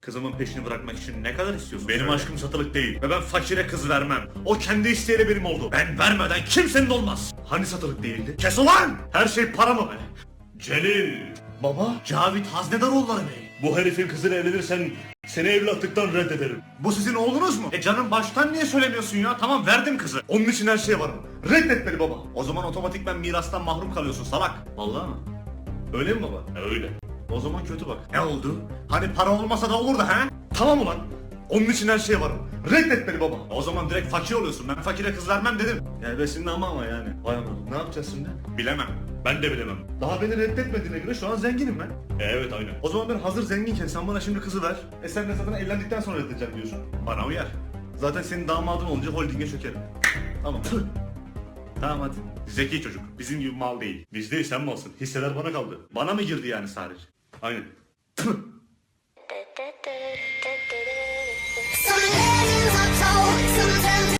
Kızımın peşini bırakmak için ne kadar istiyorsun? Benim aşkım satılık değil ve ben fakire kız vermem. O kendi isteğiyle benim oldu. Ben vermeden kimsenin olmaz. Hani satılık değildi? Kes ulan! Her şey para mı be? Celil! Baba? Cavit Haznedaroğulları Bey. Bu herifin kızıyla evlenirsen seni evlatlıktan reddederim. Bu sizin oğlunuz mu? E canım baştan niye söylemiyorsun ya? Tamam verdim kızı. Onun için her şeye varım. Reddet beni baba. O zaman otomatikmen mirastan mahrum kalıyorsun salak. Vallahi mı? Öyle mi baba? Öyle. O zaman kötü bak. Ne oldu? Hani para olmasa da olurdu ha? Tamam ulan. Onun için her şeye varım. Reddet beni baba. O zaman direkt fakir oluyorsun. Ben fakire kız vermem dedim. Gelbesin ama ama yani. Vay aman. Ne yapacağız şimdi? Bilemem. Ben de bilemem. Daha beni reddetmediğine göre şu an zenginim ben. evet aynen. O zaman ben hazır zenginken sen bana şimdi kızı ver. E sen de zaten evlendikten sonra reddedeceğim diyorsun. Bana uyar. Zaten senin damadın olunca holdinge çökerim. Tamam. Tamam hadi. Zeki çocuk. Bizim gibi mal değil. Biz değil sen malsın. Hisseler bana kaldı. Bana mı girdi yani sadece? Aynen.